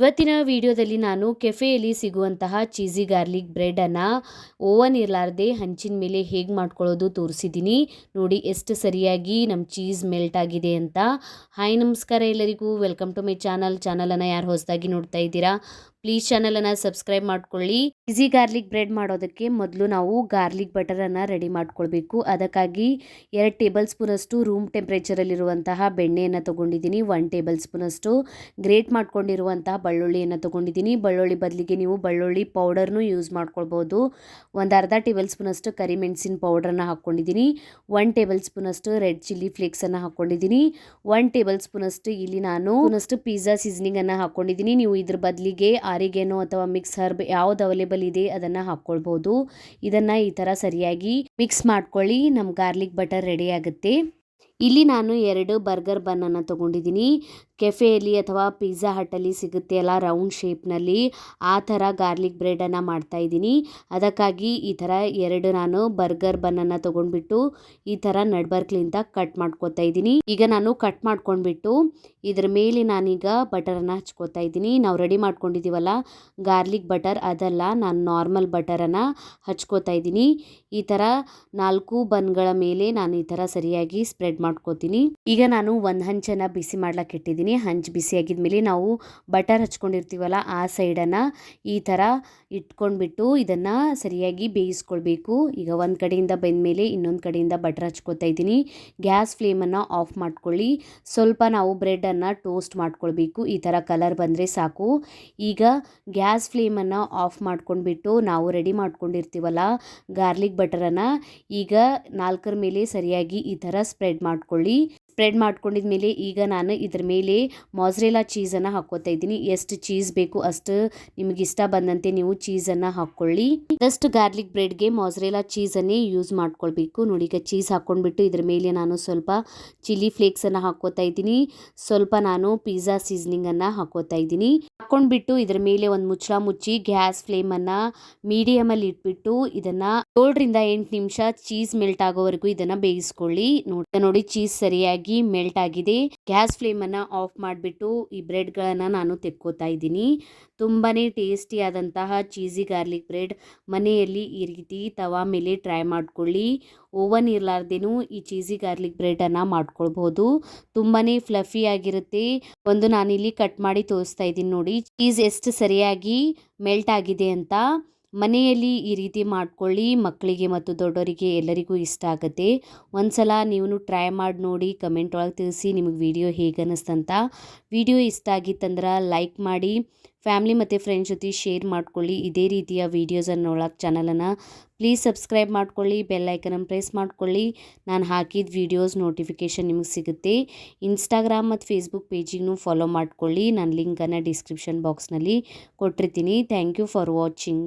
ಇವತ್ತಿನ ವಿಡಿಯೋದಲ್ಲಿ ನಾನು ಕೆಫೆಯಲ್ಲಿ ಸಿಗುವಂತಹ ಚೀಸಿ ಗಾರ್ಲಿಕ್ ಬ್ರೆಡನ್ನು ಓವನ್ ಇರಲಾರ್ದೆ ಹಂಚಿನ ಮೇಲೆ ಹೇಗೆ ಮಾಡ್ಕೊಳ್ಳೋದು ತೋರಿಸಿದ್ದೀನಿ. ನೋಡಿ, ಎಷ್ಟು ಸರಿಯಾಗಿ ನಮ್ಮ ಚೀಸ್ ಮೆಲ್ಟ್ ಆಗಿದೆ ಅಂತ. ಹಾಯ್, ನಮಸ್ಕಾರ ಎಲ್ಲರಿಗೂ. Welcome to my channel. ಚಾನಲನ್ನು ಯಾರು ಹೊಸದಾಗಿ ನೋಡ್ತಾ ಇದ್ದೀರಾ ಪ್ಲೀಸ್ ಚಾನಲನ್ನು ಸಬ್ಸ್ಕ್ರೈಬ್ ಮಾಡ್ಕೊಳ್ಳಿ. ಈಸಿ ಗಾರ್ಲಿಕ್ ಬ್ರೆಡ್ ಮಾಡೋದಕ್ಕೆ ಮೊದಲು ನಾವು ಗಾರ್ಲಿಕ್ ಬಟರನ್ನು ರೆಡಿ ಮಾಡ್ಕೊಳ್ಬೇಕು. ಅದಕ್ಕಾಗಿ ಎರಡು ಟೇಬಲ್ ಸ್ಪೂನಷ್ಟು ರೂಮ್ ಟೆಂಪ್ರೇಚರಲ್ಲಿರುವಂತಹ ಬೆಣ್ಣೆಯನ್ನು ತೊಗೊಂಡಿದ್ದೀನಿ. ಒನ್ ಟೇಬಲ್ ಸ್ಪೂನಷ್ಟು ಗ್ರೇಟ್ ಮಾಡ್ಕೊಂಡಿರುವಂತಹ ಬೆಳ್ಳುಳ್ಳಿಯನ್ನು ತೊಗೊಂಡಿದ್ದೀನಿ. ಬಳ್ಳುಳ್ಳಿ ಬದಲಿಗೆ ನೀವು ಬೆಳ್ಳುಳ್ಳಿ ಪೌಡರ್ನು ಯೂಸ್ ಮಾಡ್ಕೊಳ್ಬೋದು. ಒಂದು ಅರ್ಧ ಟೇಬಲ್ ಸ್ಪೂನಷ್ಟು ಕರಿಮೆಣಸಿನ ಪೌಡ್ರನ್ನ ಹಾಕ್ಕೊಂಡಿದ್ದೀನಿ ಒನ್ ಟೇಬಲ್ ಸ್ಪೂನಷ್ಟು ರೆಡ್ ಚಿಲ್ಲಿ ಫ್ಲೇಕ್ಸನ್ನು ಹಾಕ್ಕೊಂಡಿದ್ದೀನಿ ಒನ್ ಟೇಬಲ್ ಸ್ಪೂನಷ್ಟು ಇಲ್ಲಿ ನಾನು ಸ್ಪೂನಷ್ಟು ಪಿಜ್ಜಾ ಸೀಸನಿಂಗನ್ನು ಹಾಕ್ಕೊಂಡಿದ್ದೀನಿ ನೀವು ಇದ್ರ ಬದಲಿಗೆ ಆರಿಗೇನೋ ಅಥವಾ ಮಿಕ್ಸ್ ಹರ್ಬ್ ಯಾವ್ದು ಅವೈಲೇಬಲ್ ಇದೆ ಅದನ್ನ ಹಾಕ್ಕೊಳ್ಬೋದು. ಇದನ್ನ ಈ ತರ ಸರಿಯಾಗಿ ಮಿಕ್ಸ್ ಮಾಡ್ಕೊಳ್ಳಿ. ನಮ್ಮ ಗಾರ್ಲಿಕ್ ಬಟರ್ ರೆಡಿ ಆಗುತ್ತೆ. ಇಲ್ಲಿ ನಾನು ಎರಡು ಬರ್ಗರ್ ಬನ್ನನ್ನು ತೊಗೊಂಡಿದ್ದೀನಿ. ಕೆಫೆಯಲ್ಲಿ ಅಥವಾ ಪಿಜ್ಜಾ ಹಟ್ಟಲ್ಲಿ ಸಿಗುತ್ತೆ ಅಲ್ಲ ರೌಂಡ್ ಶೇಪ್ನಲ್ಲಿ. ಆ ಥರ ಗಾರ್ಲಿಕ್ ಬ್ರೆಡನ್ನು ಮಾಡ್ತಾಯಿದ್ದೀನಿ ಅದಕ್ಕಾಗಿ ಈ ಥರ ಎರಡು ನಾನು ಬರ್ಗರ್ ಬನ್ನನ್ನು ತೊಗೊಂಡ್ಬಿಟ್ಟು ಈ ಥರ ನಡ್ಬರ್ಕ್ಲಿಂದ ಕಟ್ ಮಾಡ್ಕೊತಾ ಇದ್ದೀನಿ. ಈಗ ನಾನು ಕಟ್ ಮಾಡ್ಕೊಂಡ್ಬಿಟ್ಟು ಇದ್ರ ಮೇಲೆ ನಾನೀಗ ಬಟರನ್ನು ಹಚ್ಕೋತಾ ಇದ್ದೀನಿ. ನಾವು ರೆಡಿ ಮಾಡ್ಕೊಂಡಿದ್ದೀವಲ್ಲ, ಗಾರ್ಲಿಕ್ ಬಟರ್ ಅದಲ್ಲ, ನಾನು ನಾರ್ಮಲ್ ಬಟರನ್ನು ಹಚ್ಕೋತಾ ಇದ್ದೀನಿ. ಈ ಥರ ನಾಲ್ಕು ಬನ್ಗಳ ಮೇಲೆ ನಾನು ಈ ಥರ ಸರಿಯಾಗಿ ಸ್ಪ್ರೆಡ್ ಮಾಡ್ಕೋತೀನಿ. ಈಗ ನಾನು ಒಂದು ಹಂಚನ್ನು ಬಿಸಿ ಮಾಡ್ಲಕ್ಕೆ ಇಟ್ಟಿದ್ದೀನಿ. ಹಂಚು ಬಿಸಿ ಆಗಿದ್ಮೇಲೆ ನಾವು ಬಟರ್ ಹಚ್ಕೊಂಡಿರ್ತೀವಲ್ಲ ಆ ಸೈಡನ್ನು ಈ ಥರ ಇಟ್ಕೊಂಡ್ಬಿಟ್ಟು ಇದನ್ನು ಸರಿಯಾಗಿ ಬೇಯಿಸ್ಕೊಳ್ಬೇಕು. ಈಗ ಒಂದು ಕಡೆಯಿಂದ ಬೆಂದಮೇಲೆ ಇನ್ನೊಂದು ಕಡೆಯಿಂದ ಬಟರ್ ಹಚ್ಕೋತಾ ಇದ್ದೀನಿ. ಗ್ಯಾಸ್ ಫ್ಲೇಮನ್ನು ಆಫ್ ಮಾಡ್ಕೊಳ್ಳಿ. ಸ್ವಲ್ಪ ನಾವು ಬ್ರೆಡನ್ನು ಟೋಸ್ಟ್ ಮಾಡ್ಕೊಳ್ಬೇಕು. ಈ ಥರ ಕಲರ್ ಬಂದರೆ ಸಾಕು. ಈಗ ಗ್ಯಾಸ್ ಫ್ಲೇಮನ್ನು ಆಫ್ ಮಾಡ್ಕೊಂಡ್ಬಿಟ್ಟು ನಾವು ರೆಡಿ ಮಾಡ್ಕೊಂಡಿರ್ತೀವಲ್ಲ ಗಾರ್ಲಿಕ್ ಬಟರನ್ನು, ಈಗ ನಾಲ್ಕರ ಮೇಲೆ ಸರಿಯಾಗಿ ಈ ಥರ ಸ್ಪ್ರೆಡ್ ಮಾಡ್ಕೊಳ್ಳಿ. ಸ್ಪ್ರೆಡ್ ಮಾಡ್ಕೊಂಡಿದ ಮೇಲೆ ಈಗ ನಾನು ಇದ್ರ ಮೇಲೆ ಮಾಸ್ರೆಲಾ ಚೀಸನ್ನು ಹಾಕೋತಾ ಇದ್ದೀನಿ. ಎಷ್ಟು ಚೀಸ್ ಬೇಕು ಅಷ್ಟು ನಿಮಗೆ ಇಷ್ಟ ಬಂದಂತೆ ನೀವು ಚೀಸನ್ನು ಹಾಕ್ಕೊಳ್ಳಿ. ಜಸ್ಟ್ ಗಾರ್ಲಿಕ್ ಬ್ರೆಡ್ಗೆ ಮಾಸ್ರೆಲಾ ಚೀಸನ್ನೇ ಯೂಸ್ ಮಾಡ್ಕೊಳ್ಬೇಕು. ನೋಡಿ ಈಗ ಚೀಸ್ ಹಾಕ್ಕೊಂಡ್ಬಿಟ್ಟು ಇದ್ರ ಮೇಲೆ ನಾನು ಸ್ವಲ್ಪ ಚಿಲ್ಲಿ ಫ್ಲೇಕ್ಸನ್ನು ಹಾಕ್ಕೋತಾ ಇದ್ದೀನಿ. ಸ್ವಲ್ಪ ನಾನು ಪಿಜ್ಜಾ ಸೀಸನಿಂಗನ್ನು ಹಾಕೋತಾ ಇದ್ದೀನಿ. ಹಾಕ್ಕೊಂಡ್ಬಿಟ್ಟು ಇದರ ಮೇಲೆ ಒಂದು ಮುಚ್ಚಳ ಮುಚ್ಚಿ ಗ್ಯಾಸ್ ಫ್ಲೇಮನ್ನ ಮೀಡಿಯಮ್ ಅಲ್ಲಿ ಇಟ್ಬಿಟ್ಟು ಇದನ್ನ ಏಳರಿಂದ ಎಂಟು ನಿಮಿಷ ಚೀಸ್ ಮೆಲ್ಟ್ ಆಗೋವರೆಗೂ ಇದನ್ನ ಬೇಯಿಸ್ಕೊಳ್ಳಿ. ನೋಡಿ ನೋಡಿ ಚೀಸ್ ಸರಿಯಾಗಿ ಮೆಲ್ಟ್ ಆಗಿದೆ. ಗ್ಯಾಸ್ ಫ್ಲೇಮ್ ಅನ್ನ ಆಫ್ ಮಾಡಿಬಿಟ್ಟು ಈ ಬ್ರೆಡ್ ಗಳನ್ನ ನಾನು ತೆಕ್ಕೋತಾ ಇದ್ದೀನಿ. ತುಂಬಾನೇ ಟೇಸ್ಟಿ ಆದಂತಹ ಚೀಸಿ ಗಾರ್ಲಿಕ್ ಬ್ರೆಡ್ ಮನೆಯಲ್ಲಿ ಈ ರೀತಿ ತವಾ ಮೇಲೆ ಟ್ರೈ ಮಾಡ್ಕೊಳ್ಳಿ. ಓವನ್ ಇರಲಾರ್ದೇನೂ ಈ ಚೀಸಿ ಗಾರ್ಲಿಕ್ ಬ್ರೆಡನ್ನು ಮಾಡ್ಕೊಳ್ಬೋದು. ತುಂಬಾ ಫ್ಲಫಿ ಆಗಿರುತ್ತೆ. ಒಂದು ನಾನಿಲ್ಲಿ ಕಟ್ ಮಾಡಿ ತೋರಿಸ್ತಾ ಇದ್ದೀನಿ ನೋಡಿ. ಚೀಸ್ ಎಷ್ಟು ಸರಿಯಾಗಿ ಮೆಲ್ಟ್ ಆಗಿದೆ ಅಂತ. ಮನೆಯಲ್ಲಿ ಈ ರೀತಿ ಮಾಡ್ಕೊಳ್ಳಿ, ಮಕ್ಕಳಿಗೆ ಮತ್ತು ದೊಡ್ಡವರಿಗೆ ಎಲ್ಲರಿಗೂ ಇಷ್ಟ ಆಗುತ್ತೆ. ಒಂದ್ಸಲ ನೀವು ಟ್ರೈ ಮಾಡಿ ನೋಡಿ ಕಮೆಂಟ್ ಒಳಗೆ ತಿಳಿಸಿ ನಿಮಗೆ ವಿಡಿಯೋ ಹೇಗೆ ಅನ್ನಿಸ್ತಂತ ವಿಡಿಯೋ ಇಷ್ಟ ಆಗಿತ್ತಂದ್ರೆ ಲೈಕ್ ಮಾಡಿ ಫ್ಯಾಮ್ಲಿ ಮತ್ತು ಫ್ರೆಂಡ್ಸ್ ಜೊತೆ ಶೇರ್ ಮಾಡ್ಕೊಳ್ಳಿ. ಇದೇ ರೀತಿಯ ವೀಡಿಯೋಸನ್ನು ನೋಡೋಕೆ ಚಾನಲನ್ನು ಪ್ಲೀಸ್ ಸಬ್ಸ್ಕ್ರೈಬ್ ಮಾಡ್ಕೊಳ್ಳಿ ಬೆಲ್ ಐಕನ್ ಪ್ರೆಸ್ ಮಾಡ್ಕೊಳ್ಳಿ. ನಾನು ಹಾಕಿದ ವೀಡಿಯೋಸ್ ನೋಟಿಫಿಕೇಷನ್ ನಿಮಗೆ ಸಿಗುತ್ತೆ. ಇನ್ಸ್ಟಾಗ್ರಾಮ್ ಮತ್ತು ಫೇಸ್ಬುಕ್ ಪೇಜಿಗೂ ಫಾಲೋ ಮಾಡ್ಕೊಳ್ಳಿ. ನಾನು ಲಿಂಕನ್ನು ಡಿಸ್ಕ್ರಿಪ್ಷನ್ ಬಾಕ್ಸ್ನಲ್ಲಿ ಕೊಟ್ಟಿರ್ತೀನಿ. Thank you for watching